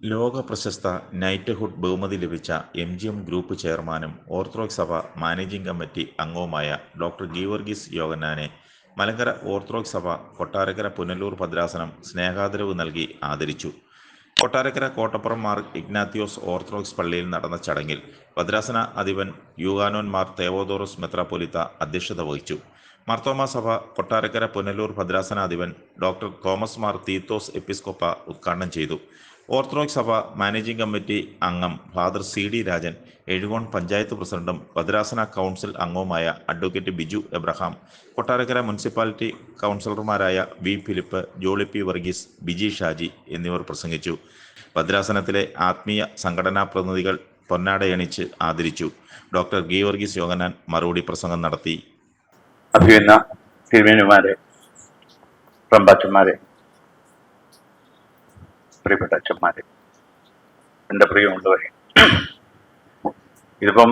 ലോക പ്രശസ്ത നൈറ്റ്ഹുഡ് ബഹുമതി ലഭിച്ച എം ജി എം ഗ്രൂപ്പ് ചെയർമാനും ഓർത്തഡോക്സ് സഭ മാനേജിംഗ് കമ്മിറ്റി അംഗവുമായ ഡോക്ടർ ഗീവർഗീസ് യോഗന്നാനെ മലങ്കര ഓർത്തഡോക്സ് സഭ കൊട്ടാരക്കര പുനലൂർ ഭദ്രാസനം സ്നേഹാദരവ് നൽകി ആദരിച്ചു. കൊട്ടാരക്കര കോട്ടപ്പുറം മാർ ഇഗ്നാത്തിയോസ് ഓർത്തഡോക്സ് പള്ളിയിൽ നടന്ന ചടങ്ങിൽ ഭദ്രാസന അധിപൻ യുഗാനോൻ മാർ തേവോദോറസ് മെത്രാപൊലിത്ത അധ്യക്ഷത വഹിച്ചു. മാർത്തോമ സഭ കൊട്ടാരക്കര പുനലൂർ ഭദ്രാസനാധിപൻ ഡോക്ടർ തോമസ് മാർ തീത്തോസ് എപ്പിസ്കോപ്പ ഉദ്ഘാടനം ചെയ്തു. ഓർത്തഡോക്സ് സഭ മാനേജിംഗ് കമ്മിറ്റി അംഗം father C D Rajan Ezhukone panchayat പ്രസിഡന്റും ഭദ്രാസന കൗൺസിൽ അംഗവുമായ advocate Biju Abraham Kottarakkara municipality കൗൺസിലർമാരായ V Philip Jolly P Varghese Biji Shaji എന്നിവർ പ്രസംഗിച്ചു. ഭദ്രാസനത്തിലെ ആത്മീയ സംഘടനാ പ്രതിനിധികൾ പൊന്നാടയണിച്ച് ആദരിച്ചു. ഡോക്ടർ ഗി വർഗീസ് യോഗനാൻ മറുപടി പ്രസംഗം നടത്തി. അഭിയുന്ന തിരുമേനിമാരെ പ്രമ്പച്ചന്മാരെ പ്രിയപ്പെട്ട അച്ഛന്മാരെ എന്റെ പ്രിയമുള്ളവരെ ഇതിപ്പം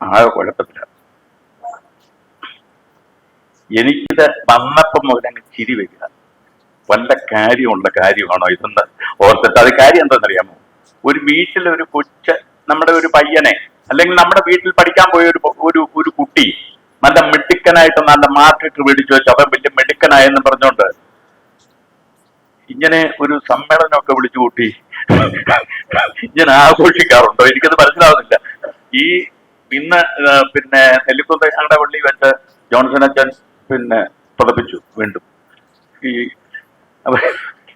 ആകെ കുഴപ്പത്തില്ല എനിക്കിത് വന്നപ്പം മുതൽ അങ്ങ് ചിരി വരിക. വല്ല കാര്യമുള്ള കാര്യമാണോ ഇതെന്ന് ഓർത്തിട്ട് അത് കാര്യം എന്താണെന്നറിയാമോ? ഒരു വീട്ടിൽ ഒരു കൊച്ച് നമ്മുടെ ഒരു പയ്യനെ അല്ലെങ്കിൽ നമ്മുടെ വീട്ടിൽ പഠിക്കാൻ പോയ ഒരു ഒരു ഒരു കുട്ടി നല്ല മിടുക്കനായിട്ട് നല്ല മാർക്കിട്ട് മേടിച്ചു വെച്ച് അവൻ വലിയ മിടുക്കനായെന്ന് പറഞ്ഞുകൊണ്ട് ഇങ്ങനെ ഒരു സമ്മേളനമൊക്കെ വിളിച്ചു കൂട്ടി. ഇങ്ങനെ ആഘോഷിക്കാറുണ്ടോ? എനിക്കത് മനസ്സിലാവുന്നില്ല. ഈ ഇന്ന് പിന്നെ നെല്ലിക്കുന്ന് ഞങ്ങളുടെ പള്ളി വെച്ച് ജോൺസൺ അച്ഛൻ പിന്നെ പുതപ്പിച്ചു വീണ്ടും. ഈ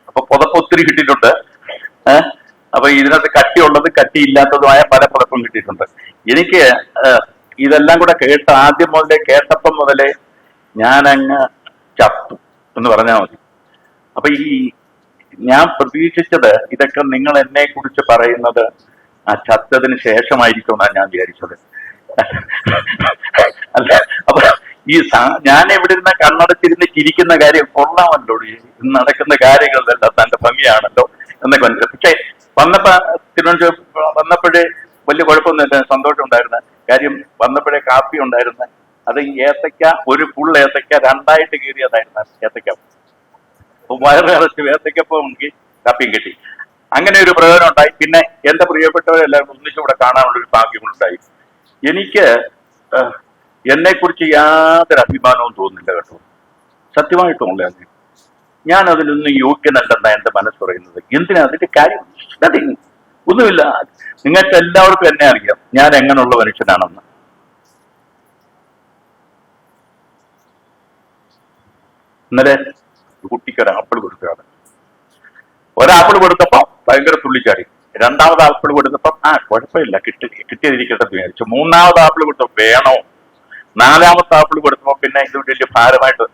അപ്പൊ പുതപ്പ് ഒത്തിരി കിട്ടിയിട്ടുണ്ട്. അപ്പൊ ഇതിനകത്ത് കട്ടിയുള്ളത് കട്ടിയില്ലാത്തതുമായ പല പുതപ്പും കിട്ടിയിട്ടുണ്ട്. എനിക്ക് ഇതെല്ലാം കൂടെ കേട്ട ആദ്യം മുതലേ കേട്ടപ്പം മുതലേ ഞാനങ്ങ് ചത്തു എന്ന് പറഞ്ഞാൽ മതി. അപ്പൊ ഈ ഞാൻ പ്രതീക്ഷിച്ചത് ഇതൊക്കെ നിങ്ങൾ എന്നെ കുറിച്ച് പറയുന്നത് ആ ചത്തതിന് ശേഷമായിരിക്കും എന്നാണ് ഞാൻ വിചാരിച്ചത്. അല്ല അപ്പൊ ഈ ഞാൻ എവിടെ ഇരുന്ന കണ്ണടച്ചിരുന്ന് ചിരിക്കുന്ന കാര്യം കൊള്ളാമല്ലോ. ഇന്ന് നടക്കുന്ന കാര്യങ്ങളിലെല്ലാം തന്റെ ഭംഗിയാണല്ലോ എന്നൊക്കെ മനസ്സിലായി പക്ഷെ വന്നപ്പോ തിരുവനന്തപുരം വന്നപ്പോഴേ വലിയ കുഴപ്പമൊന്നുമില്ല സന്തോഷം ഉണ്ടായിരുന്ന. കാര്യം വന്നപ്പോഴേ കാപ്പി ഉണ്ടായിരുന്ന. അത് ഏത്തക്ക ഒരു ഫുൾ ഏത്തക്ക രണ്ടായിട്ട് കീറിയതായിരുന്നു ഏത്തക്ക അപ്പൊ വയറ് നിറച്ച് എനിക്ക് കാപ്പിയും കിട്ടി. അങ്ങനെ ഒരു പ്രയോജനം ഉണ്ടായി. പിന്നെ എന്റെ പ്രിയപ്പെട്ടവരെല്ലാം ഒന്നിച്ചുകൂടെ കാണാനുള്ള ഒരു ഭാഗ്യമുണ്ടായി എനിക്ക് എന്നെ കുറിച്ച് യാതൊരു അഭിമാനവും തോന്നുന്നില്ല കേട്ടോ. സത്യമായിട്ടും ഉള്ള ഞാൻ അതിലൊന്നും യോഗ്യനല്ലെന്നാ എന്റെ മനസ്സ് പറയുന്നത്. എന്തിനാ? അതിന്റെ കാര്യം നത്തിങ് ഒന്നുമില്ല. നിങ്ങൾക്ക് എല്ലാവർക്കും എന്നെ അറിയാം. ഞാൻ എങ്ങനെയുള്ള മനുഷ്യനാണെന്ന്. ഇന്നലെ കുട്ടിക്ക് ഒരു ആപ്പിൾ കൊടുക്കുകയാണ്. ഒരാപ്പിൾ കൊടുത്തപ്പോ ഭയങ്കര തുള്ളിച്ചാടി. രണ്ടാമത് ആപ്പിൾ കൊടുത്തപ്പോ ആ കുഴപ്പമില്ല കിട്ടി കിട്ടിയതിരിക്കട്ടെ വിചാരിച്ചു. മൂന്നാമത് ആപ്പിൾ കൊടുത്തപ്പോ വേണോ? നാലാമത്തെ ആപ്പിൾ കൊടുത്തപ്പോ പിന്നെ ഇത് വലിയ ഭാരമായിട്ട്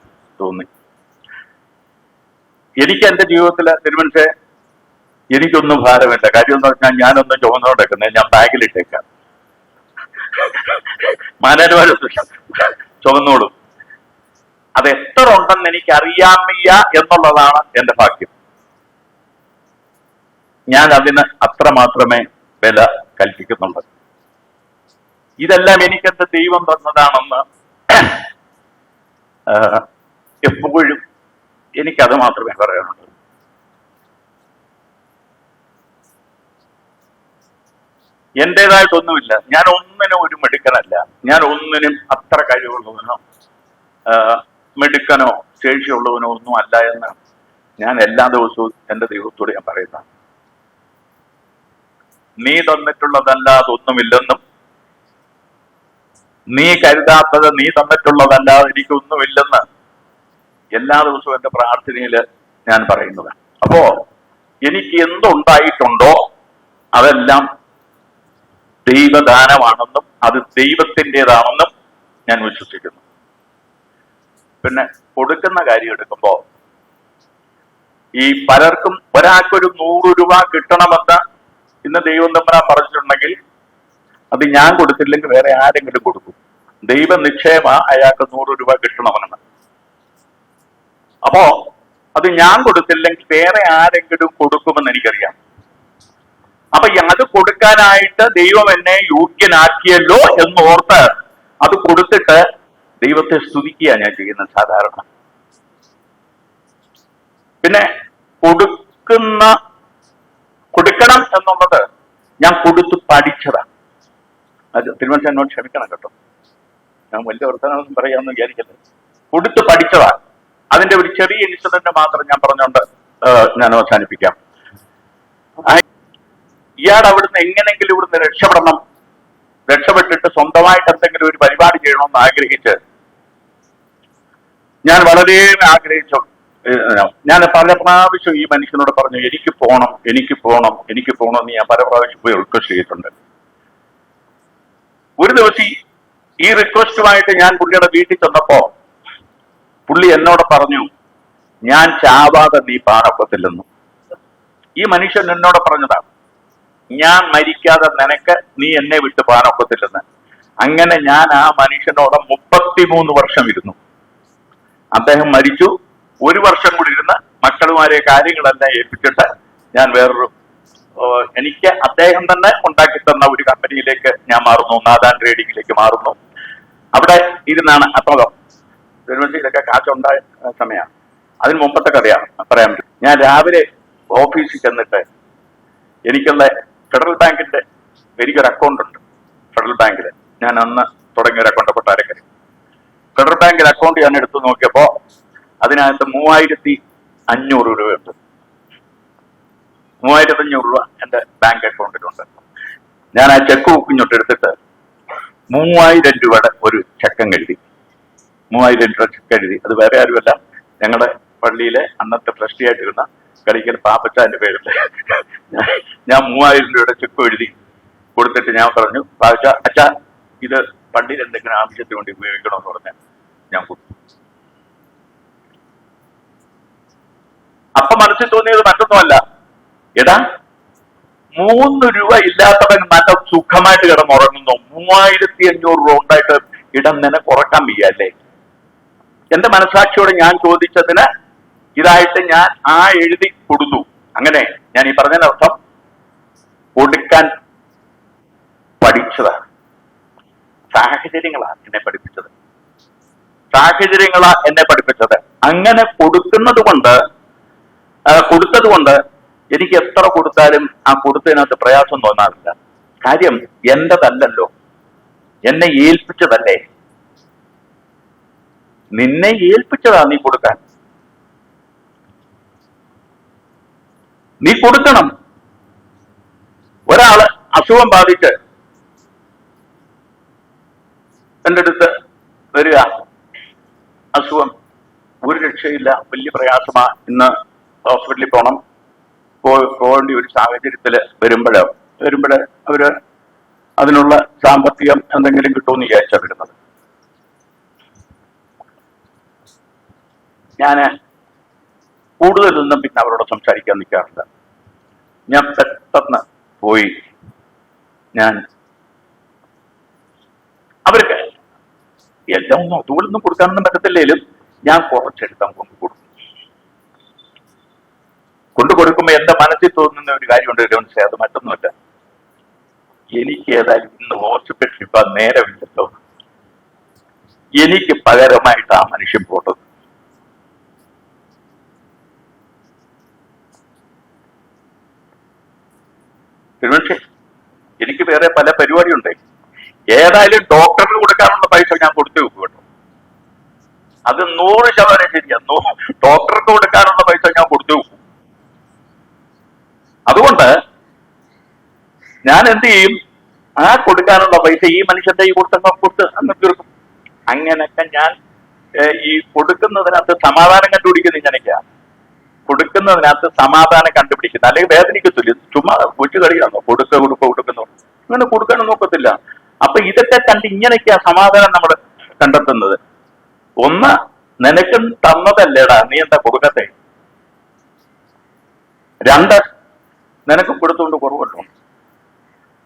തോന്നി. എനിക്ക് എന്റെ ജീവിതത്തിൽ തിരുമനസെ എനിക്കൊന്നും ഭാരമില്ല. കാര്യം എന്ന് പറഞ്ഞാൽ ഞാനൊന്നും ചുമന്നുകൊണ്ടിരിക്കുന്നത് ഞാൻ ബാഗിലിട്ടേക്കാം മാനേജർമാരൊന്നും ചുമന്നോളും. അത് എത്ര ഉണ്ടെന്ന് എനിക്ക് അറിയാമയ്യ എന്നുള്ളതാണ് എന്റെ ഭാഗ്യം. ഞാൻ അതിന് അത്ര മാത്രമേ വില കൽപ്പിക്കുന്നുള്ളൂ. ഇതെല്ലാം എനിക്ക് എന്റെ ദൈവം തന്നതാണെന്ന് എപ്പോഴും എനിക്കത് മാത്രമേ പറയാനുള്ളൂ. എന്റേതായിട്ടൊന്നുമില്ല. ഞാൻ ഒന്നിനും ഒരു മിടുക്കനല്ല. ഞാൻ ഒന്നിനും അത്ര കഴിവുള്ളവനോ ആ, മിടുക്കനോ ശേഷിയുള്ളവനോ ഒന്നും അല്ല എന്ന് ഞാൻ എല്ലാ ദിവസവും എന്റെ ദൈവത്തോട് ഞാൻ പറയുന്നതാണ്. നീ തന്നിട്ടുള്ളതല്ലാതെ ഒന്നുമില്ലെന്നും നീ കരുതാത്തത് നീ തന്നിട്ടുള്ളതല്ലാതെ എനിക്കൊന്നുമില്ലെന്ന് എല്ലാ ദിവസവും എന്റെ പ്രാർത്ഥനയിൽ ഞാൻ പറയുന്നത് അപ്പോ എനിക്ക് എന്തുണ്ടായിട്ടുണ്ടോ അതെല്ലാം ദൈവദാനമാണെന്നും അത് ദൈവത്തിന്റെതാണെന്നും ഞാൻ വിശ്വസിക്കുന്നു. പിന്നെ കൊടുക്കുന്ന കാര്യം എടുക്കുമ്പോ ഈ പലർക്കും ഒരാൾക്കൊരു നൂറ് രൂപ കിട്ടണമെന്ന് ഇന്ന് ദൈവം തമ്പരാൻ പറഞ്ഞിട്ടുണ്ടെങ്കിൽ അത് ഞാൻ കൊടുത്തില്ലെങ്കിൽ വേറെ ആരെങ്കിലും കൊടുക്കും. ദൈവ നിക്ഷേമ അയാൾക്ക് നൂറ് രൂപ കിട്ടണമെന്ന്. അപ്പോ അത് ഞാൻ കൊടുത്തില്ലെങ്കിൽ വേറെ ആരെങ്കിലും കൊടുക്കുമെന്ന് എനിക്കറിയാം. അപ്പൊ അത് കൊടുക്കാനായിട്ട് ദൈവം എന്നെ യോഗ്യനാക്കിയല്ലോ എന്ന് ഓർത്ത് അത് കൊടുത്തിട്ട് ദൈവത്തെ സ്തുതിക്കുക ഞാൻ ചെയ്യുന്നത് സാധാരണ. പിന്നെ കൊടുക്കുന്ന കൊടുക്കണം എന്നുള്ളത് ഞാൻ കൊടുത്തു പഠിച്ചതാണ് തിരുവനന്തപുരം എന്നോട് ക്ഷമിക്കണം കേട്ടോ. ഞാൻ വലിയ വർത്തമാനം പറയാമെന്ന് വിചാരിക്കരുത് കൊടുത്തു പഠിച്ചതാണ് അതിന്റെ ഒരു ചെറിയ ഇൻസിഡന്റ് മാത്രം ഞാൻ പറഞ്ഞുകൊണ്ട് ഞാൻ അവസാനിപ്പിക്കാം. ഇയാൾ അവിടുന്ന് എങ്ങനെങ്കിലും ഇവിടുന്ന് രക്ഷപ്പെടണം. രക്ഷപ്പെട്ടിട്ട് സ്വന്തമായിട്ട് എന്തെങ്കിലും ഒരു പരിപാടി ചെയ്യണമെന്ന് ആഗ്രഹിച്ച് ഞാൻ വളരെ ആഗ്രഹിച്ചു. ഞാൻ പല പ്രാവശ്യം ഈ മനുഷ്യനോട് പറഞ്ഞു എനിക്ക് പോകണം എനിക്ക് പോകണം എനിക്ക് പോകണം എന്ന് ഞാൻ പല പ്രാവശ്യം പോയി റിക്വസ്റ്റ് ചെയ്തിട്ടുണ്ട്. ഒരു ദിവസം ഈ- റിക്വസ്റ്റുമായിട്ട് ഞാൻ പുള്ളിയുടെ വീട്ടിൽ ചെന്നപ്പോ പുള്ളി എന്നോട് പറഞ്ഞു ഞാൻ ചാവാതെ നീ പാറപ്പത്തില്ലെന്നു ഈ മനുഷ്യൻ എന്നോട് പറഞ്ഞതാണ് ഞാൻ മരിക്കാതെ നിനക്ക് നീ എന്നെ വിട്ട് പാനൊക്കത്തില്ലെന്ന് അങ്ങനെ ഞാൻ ആ മനുഷ്യനോട് മുപ്പത്തിമൂന്ന് വർഷം ഇരുന്നു. അദ്ദേഹം മരിച്ചു. ഒരു വർഷം കൂടി ഇരുന്ന് മക്കളുമാരെ കാര്യങ്ങളെല്ലാം ഏൽപ്പിച്ചിട്ട് ഞാൻ വേറൊരു എനിക്ക് അദ്ദേഹം തന്നെ ഉണ്ടാക്കി തന്ന ഒരു കമ്പനിയിലേക്ക് ഞാൻ മാറുന്നു. നാദാൻ ട്രേഡിങ്ങിലേക്ക് മാറുന്നു. അവിടെ ഇരുന്നാണ് അപ്പോൾ തിരുവനന്തപുരം ഇതൊക്കെ കാശുണ്ടായ സമയമാണ് അതിന് മുമ്പത്തെ കഥയാണ്. പറയാൻ പറ്റും. ഞാൻ രാവിലെ ഓഫീസിൽ ചെന്നിട്ട് എനിക്കുള്ള ഫെഡറൽ ബാങ്കിന്റെ എനിക്കൊരു അക്കൗണ്ട് ഉണ്ട്. ഫെഡറൽ ബാങ്കിൽ ഞാൻ അന്ന് തുടങ്ങിയ ഒരു അക്കൗണ്ട് കൊട്ടാരക്കര ബാങ്കിൽ അക്കൗണ്ട് ഞാൻ എടുത്തു നോക്കിയപ്പോ അതിനകത്ത് മൂവായിരത്തി അഞ്ഞൂറ് രൂപയുണ്ട്. മൂവായിരത്തി അഞ്ഞൂറ് രൂപ എന്റെ ബാങ്ക് അക്കൗണ്ടിലുണ്ട്. ഞാൻ ആ ചെക്ക് ബുക്ക് ഇങ്ങോട്ട് എടുത്തിട്ട് മൂവായിരം രൂപയുടെ ഒരു ചെക്കം എഴുതി. മൂവായിരം രൂപ ചെക്ക് എഴുതി. അത് വേറെ ആരുമല്ല. ഞങ്ങളുടെ പള്ളിയിലെ അന്നത്തെ ട്രസ്റ്റി ആയിട്ടിരുന്ന കളിക്കൽ പാപ്പച്ചാന്റെ പേരിൽ ഞാൻ മൂവായിരം രൂപയുടെ ചെക്ക് എഴുതി കൊടുത്തിട്ട് ഞാൻ പറഞ്ഞു പാപ്പച്ച അച്ഛാ ഇത് പള്ളിയിൽ എന്തെങ്കിലും ആവശ്യത്തിന് വേണ്ടി ഉപയോഗിക്കണമെന്ന് പറഞ്ഞ ഞാൻ അപ്പൊ മനസ്സിൽ തോന്നിയത് മറ്റൊന്നുമല്ല. എടാ മൂന്ന് രൂപ ഇല്ലാത്തവൻ നല്ല സുഖമായിട്ട് കിടന്നുറങ്ങുന്നു. മൂവായിരത്തി അഞ്ഞൂറ് രൂപ ഉണ്ടായിട്ട് ഇടം കുറയ്ക്കാൻ ഉറക്കാൻ വയ്യല്ലേ എന്റെ മനസാക്ഷിയോട് ഞാൻ ചോദിച്ചതിന് ഇതായിട്ട് ഞാൻ ആ എഴുതി കൊടുത്തു. അങ്ങനെ ഞാൻ ഈ പറഞ്ഞതിനർത്ഥം കൊടുക്കാൻ പഠിച്ചതാണ്. സാഹചര്യങ്ങളാണ് എന്നെ പഠിപ്പിച്ചത്. സാഹചര്യങ്ങളാ എന്നെ പഠിപ്പിച്ചത്. അങ്ങനെ കൊടുക്കുന്നത് കൊണ്ട് കൊടുത്തത് കൊണ്ട് എനിക്ക് എത്ര കൊടുത്താലും ആ കൊടുത്തതിനകത്ത് പ്രയാസം തോന്നാറില്ല. കാര്യം എന്റേതല്ലല്ലോ. എന്നെ ഏൽപ്പിച്ചതല്ലേ? നിന്നെ ഏൽപ്പിച്ചതാ നീ കൊടുക്കാൻ. നീ കൊടുക്കണം. ഒരാൾ അസുഖം ബാധിച്ച് എന്റെ അടുത്ത് വരിക. അസുഖം ഒരു രക്ഷയില്ല വലിയ പ്രയാസമാ ഇന്ന് ഹോസ്പിറ്റലിൽ പോകണം പോകേണ്ടി ഒരു സാഹചര്യത്തിൽ വരുമ്പോൾ വരുമ്പോൾ അവർ അതിനുള്ള സാമ്പത്തികം എന്തെങ്കിലും കിട്ടുമെന്ന് വിചാരിച്ചാ വരുന്നത്. ഞാൻ കൂടുതലൊന്നും പിന്നെ അവരോട് സംസാരിക്കാൻ നിൽക്കാറില്ല ഞാൻ പെട്ടെന്ന് പോയി. ഞാൻ അവർക്ക് എല്ലാം ഒന്നും അതുകൊണ്ടൊന്നും കൊടുക്കാനൊന്നും പറ്റത്തില്ലേലും ഞാൻ കുറച്ചെടുത്താൽ കൊണ്ട് കൊടുക്കും. കൊണ്ടു കൊടുക്കുമ്പോ എന്റെ മനസ്സിൽ തോന്നുന്ന ഒരു കാര്യമുണ്ട് രവൻസേ അത് മറ്റൊന്നുമല്ല. എനിക്ക് ഏതായാലും ഇന്ന് ഹോസ്പിറ്റലിൽ ഇപ്പൊ നേരമില്ലല്ലോ. എനിക്ക് പകരമായിട്ട് ആ മനുഷ്യൻ പോട്ടത് എനിക്ക് വേറെ പല പരിപാടിയുണ്ട്. ഏതായാലും ഡോക്ടറിന് കൊടുക്കാനുള്ള പൈസ ഞാൻ കൊടുത്തു വെക്കും കേട്ടോ. അത് നൂറ് ശതമാനം ശരിയാ. നൂ- ഡോക്ടർക്ക് കൊടുക്കാനുള്ള പൈസ ഞാൻ കൊടുത്തു വെക്കും. അതുകൊണ്ട് ഞാൻ എന്ത് ചെയ്യും? ആ കൊടുക്കാനുള്ള പൈസ ഈ മനുഷ്യന്റെ ഈ കൊടുത്ത കൊടുത്ത് അങ്ങ് തീർക്കും. അങ്ങനെയൊക്കെ ഞാൻ ഈ കൊടുക്കുന്നതിനകത്ത് സമാധാനം കണ്ടുപിടിക്കുന്നത് ഇങ്ങനെയൊക്കെയാ. കൊടുക്കുന്നതിനകത്ത് സമാധാനം കണ്ടുപിടിക്കുന്നത്. അല്ലെങ്കിൽ വേദനിക്കത്തില്ല. ചുമ്മാ കൊച്ചു കളിയാണോ കൊടുക്ക കൊടുക്ക കൊടുക്കുന്നു. ഇങ്ങനെ കൊടുക്കാനും നോക്കത്തില്ല ഇതൊക്കെ കണ്ട് ഇങ്ങനെയൊക്കെയാ സമാധാനം നമ്മൾ കണ്ടെത്തുന്നത്. ഒന്ന് നിനക്കും തന്നതല്ലേടാ നീ എന്താ കൊടുക്കത്തെ രണ്ട് നിനക്ക് കൊടുത്തുകൊണ്ട് കുറവല്ലോ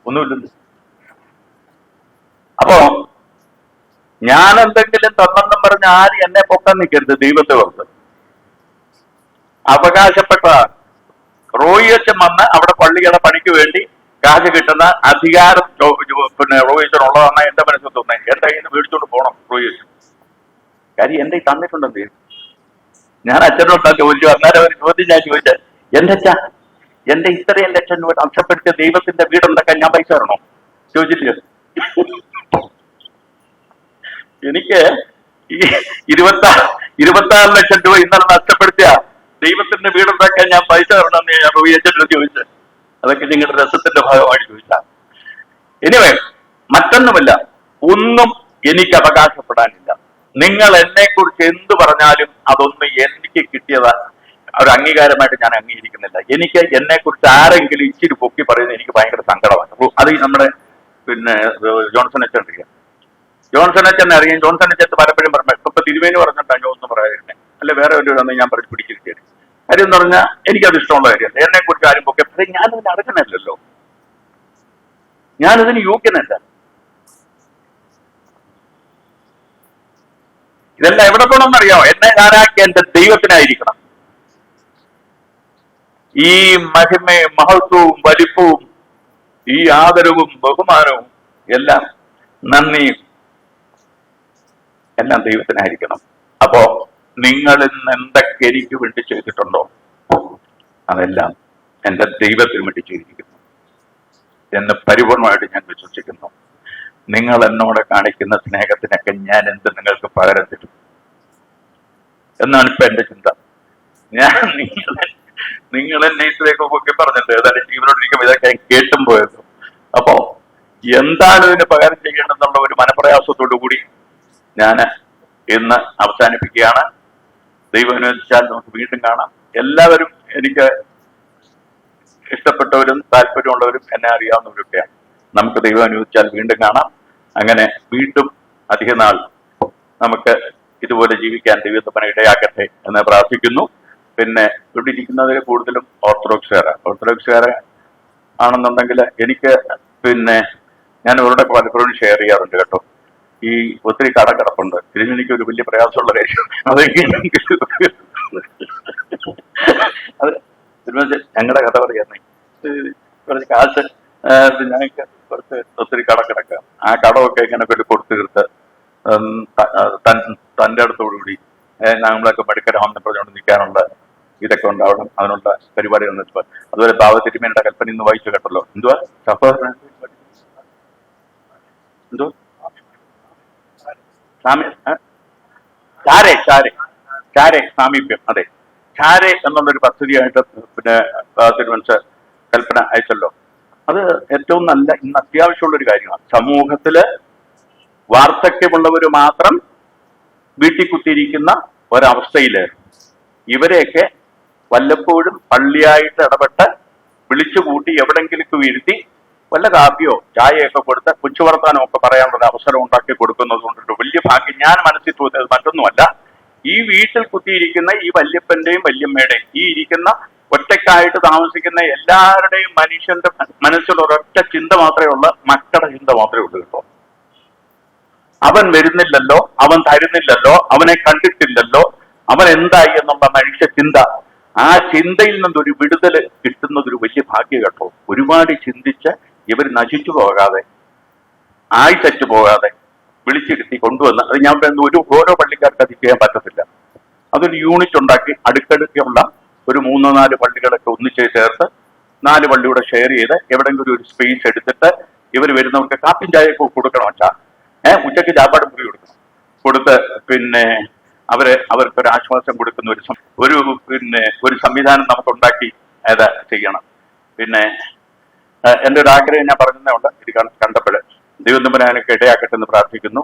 ഒന്നുമില്ലല്ലോ. അപ്പോ ഞാൻ എന്തെങ്കിലും തന്നെന്നും പറഞ്ഞ് ആരും എന്നെ പൊക്കാൻ നിൽക്കരുത് ദൈവത്തെ ഓർത്ത്. അവകാശപ്പെട്ട റോയിയച്ചൻ വന്ന് അവിടെ പള്ളിയുടെ പണിക്ക് വേണ്ടി കാശ് കിട്ടുന്ന അധികാരം ജോ- റോഹിച്ചൻ ഉള്ളതാണ് എന്റെ മനസ്സിൽ തോന്നുന്നത് എന്റെ കയ്യിൽ നിന്ന് മേടിച്ചോണ്ട് പോകണം റോയിച്ചൻ കാര്യം എന്റെ തന്നിട്ടുണ്ടെന്ന്? ഞാൻ അച്ഛനോട് ചോദിച്ചു? അന്നേരം ഒരു ചോദ്യം ഞാൻ ചോദിച്ചത് എന്റെ അച്ഛ എന്റെ ഇത്രയും ലക്ഷം രൂപ അംശപ്പെടുത്തിയ ദൈവത്തിന്റെ വീടുണ്ടാക്കാൻ ഞാൻ പൈസ തരണോ? ചോദിച്ചില്ല എനിക്ക് ഈ ഇരുപത്തി ഇരുപത്താറ് ലക്ഷം രൂപ ഇന്നലെ നഷ്ടപ്പെടുത്തിയ ദൈവത്തിന്റെ വീടുണ്ടാക്കാൻ ഞാൻ പൈസ തരണമെന്ന് ഞാൻ റോയി അച്ഛനോട് ചോദിച്ചത് അതൊക്കെ നിങ്ങളുടെ രസത്തിന്റെ ഭാഗമായി ചോദിച്ചാൽ എനിവേ മറ്റൊന്നുമില്ല ഒന്നും എനിക്ക് അവകാശപ്പെടാനില്ല. നിങ്ങൾ എന്നെ കുറിച്ച് എന്ത് പറഞ്ഞാലും അതൊന്നും എനിക്ക് കിട്ടിയതാ. ഒരു അംഗീകാരമായിട്ട് ഞാൻ അംഗീകരിക്കുന്നില്ല. എനിക്ക് എന്നെ കുറിച്ച് ആരെങ്കിലും ഇച്ചിരി പൊക്കി പറയുന്നത് എനിക്ക് ഭയങ്കര സങ്കടമാണ്. അപ്പോൾ അത് നമ്മുടെ പിന്നെ ജോൺസൺ അച്ഛൻ അറിയാം ജോൺസൺ അച്ഛൻ അറിയാം. ജോൺസൺ അച്ഛൻ പലപ്പോഴും പറഞ്ഞു ഇപ്പൊ തിരുവേന് പറഞ്ഞിട്ടാണ് ഞാൻ ഒന്നും പറയാതിരുന്നത് അല്ലെ വേറെ ഒരു ഞാൻ പറഞ്ഞു പിടിച്ചിരിക്കുകയാണ് കാര്യം എന്ന് പറഞ്ഞാൽ എനിക്കത് ഇഷ്ടമുള്ള കാര്യമല്ല. എന്നെ കുറിച്ച് ആരും പൊക്കെ പക്ഷേ ഞാനതിന് അർഹനല്ലല്ലോ. ഞാനതിന് യോഗ്യനല്ല. ഇതെല്ലാം എവിടെ പോകണം പോകണമെന്നറിയാമോ എന്നെ ഞാനാക്കി എന്റെ ദൈവത്തിനായിരിക്കണം. ഈ മഹിമയും മഹത്വവും വലിപ്പവും ഈ ആദരവും ബഹുമാനവും എല്ലാം നന്ദിയും എല്ലാം ദൈവത്തിനായിരിക്കണം. അപ്പോ നിങ്ങൾ ഇന്ന് എന്തൊക്കെ എനിക്ക് വേണ്ടി ചെയ്തിട്ടുണ്ടോ? അതെല്ലാം എന്റെ ദൈവത്തിന് വേണ്ടി ചെയ്തിരിക്കുന്നു. എന്ന് പരിപൂർണമായിട്ട് ഞാൻ വിശ്വസിക്കുന്നു. നിങ്ങൾ എന്നോട് കാണിക്കുന്ന സ്നേഹത്തിനൊക്കെ ഞാൻ എന്ത് നിങ്ങൾക്ക് പകരം തരും? എന്നാണ് ഇപ്പൊ എന്റെ ചിന്ത. ഞാൻ നിങ്ങൾ നിങ്ങൾ ഇത്രയൊക്കെ പൊക്കി പറഞ്ഞിട്ട് ഏതായാലും ജീവനോടിരിക്കുമ്പോൾ ഇതൊക്കെ കേട്ടും പോയത്. അപ്പോ എന്താണ് ഇതിന് പകരം ചെയ്യേണ്ടതെന്നുള്ള ഒരു മനപ്രയാസത്തോടു കൂടി ഞാൻ ഇന്ന് അവസാനിപ്പിക്കുകയാണ്. ദൈവം അനുവദിച്ചാൽ നമുക്ക് വീണ്ടും കാണാം. എല്ലാവരും എനിക്ക് ഇഷ്ടപ്പെട്ടവരും താല്പര്യമുള്ളവരും എന്നെ അറിയാവുന്നവരൊക്കെയാണ്. നമുക്ക് ദൈവം അനുവദിച്ചാൽ വീണ്ടും കാണാം. അങ്ങനെ വീണ്ടും അധിക നാൾ നമുക്ക് ഇതുപോലെ ജീവിക്കാൻ ദൈവത്തപ്പന ഇടയാക്കട്ടെ എന്ന് പ്രാർത്ഥിക്കുന്നു. പിന്നെ ഇവിടെ ഇരിക്കുന്നതിൽ കൂടുതലും ഓർത്തഡോക്സുകാരാണ് ഓർത്തഡോക്സുകാരെ ആണെന്നുണ്ടെങ്കിൽ എനിക്ക് പിന്നെ ഞാൻ ഇവരുടെ പലപ്പോഴും ഷെയർ ചെയ്യാറുണ്ട് കേട്ടോ. ഈ ഒത്തിരി കട കിടപ്പുണ്ട്. ഇതിന് എനിക്ക് ഒരു വലിയ പ്രയാസമുള്ള കാര്യം. അതെങ്ങനെയെങ്കിലും അത് ഞങ്ങളുടെ കഥ പറയാന്നേ കുറച്ച് കാശ് ഞങ്ങൾക്ക് കുറച്ച് ഒത്തിരി കട കിടക്കാം. ആ കടമൊക്കെ ഇങ്ങനെ പേര് കൊടുത്തു തീർത്ത് തന്റെ അടുത്തോടുകൂടി നമ്മളൊക്കെ മെടുക്കരാമെന്ന് പറഞ്ഞുകൊണ്ട് നിൽക്കാനുള്ള ഇതൊക്കെ ഉണ്ടാവണം അതിനുള്ള പരിപാടികൾ നിർത്തുക അതുപോലെ ഭാവത്തിരുമേനയുടെ കൽപ്പന ഇന്ന് വായിച്ചു കേട്ടല്ലോ. എന്തുവാ? സഹോദരൻ എന്തോ? സാമീപ്യം. അതെ. ചാരെ എന്നുള്ളൊരു പദ്ധതിയായിട്ട് പിന്നെ ആ, കൽപ്പന അയച്ചല്ലോ. അത് ഏറ്റവും നല്ല ഇന്ന് അത്യാവശ്യമുള്ള ഒരു കാര്യമാണ്. സമൂഹത്തിൽ വാർദ്ധക്യമുള്ളവർ മാത്രം വീട്ടിൽ കുത്തിയിരിക്കുന്ന ഒരവസ്ഥയിൽ ഇവരെയൊക്കെ വല്ലപ്പോഴും പള്ളിയായിട്ട് ഇടപെട്ട് വിളിച്ചു കൂട്ടി എവിടെങ്കിലും ഇരുത്തി വല്ല കാപ്പിയോ ചായയൊക്കെ കൊടുത്ത് കൊച്ചു വർത്താനോ ഒക്കെ പറയാനുള്ള അവസരം ഉണ്ടാക്കി കൊടുക്കുന്നത് കൊണ്ടിട്ട് വലിയ ഭാഗ്യം ഞാൻ മനസ്സിൽ തോന്നിയത് മറ്റൊന്നുമല്ല. ഈ വീട്ടിൽ കുത്തിയിരിക്കുന്ന ഈ വല്യപ്പന്റെയും വല്യമ്മയുടെയും ഈ ഇരിക്കുന്ന ഒറ്റയ്ക്കായിട്ട് താമസിക്കുന്ന എല്ലാവരുടെയും മനുഷ്യന്റെ മനസ്സിൽ ഒരൊറ്റ ചിന്ത മാത്രമേ ഉള്ള. മക്കളുടെ ചിന്ത മാത്രമേ ഉള്ളൂ കേട്ടോ. അവൻ വരുന്നില്ലല്ലോ അവൻ തരുന്നില്ലല്ലോ അവനെ കണ്ടിട്ടില്ലല്ലോ അവൻ എന്തായി എന്നുള്ള മനുഷ്യ ചിന്ത. ആ ചിന്തയിൽ നിന്നൊരു വിടുതൽ കിട്ടുന്നത് ഒരു വലിയ ഭാഗ്യ കേട്ടോ. ഒരുപാട് ചിന്തിച്ച് ഇവർ നശിച്ചു പോകാതെ ആയിത്തറ്റു പോകാതെ വിളിച്ചിരുത്തി കൊണ്ടുവന്ന് അത് ഞാൻ പറയുന്നത് ഒരു ഓരോ പള്ളിക്കാർക്ക് അത് ചെയ്യാൻ പറ്റത്തില്ല. അതൊരു യൂണിറ്റ് ഉണ്ടാക്കി അടുക്കടുക്കുള്ള ഒരു മൂന്നോ നാല് പള്ളികളൊക്കെ ഒന്നിച്ച് ചേർത്ത് നാല് പള്ളിയുടെ ഷെയർ ചെയ്ത് എവിടെയെങ്കിലും ഒരു സ്പേസ് എടുത്തിട്ട് ഇവർ വരുന്നവർക്ക് കാപ്പിയും ചായയൊക്കെ കൊടുക്കണം അച്ഛാ. ഏഹ് ഉച്ചയ്ക്ക് ചാപ്പാടും മുറി കൊടുക്കണം. കൊടുത്ത് പിന്നെ അവരെ അവർക്ക് ഒരു ആശ്വാസം കൊടുക്കുന്ന ഒരു ഒരു പിന്നെ ഒരു സംവിധാനം നമുക്ക് ഉണ്ടാക്കി അത് ചെയ്യണം. പിന്നെ എന്റെ ഒരു ആഗ്രഹം ഞാൻ പറഞ്ഞതുകൊണ്ട് ഇത് കണ്ടപ്പോൾ ദൈവം തമ്പനെ ഇടയാക്കട്ടെ എന്ന് പ്രാർത്ഥിക്കുന്നു.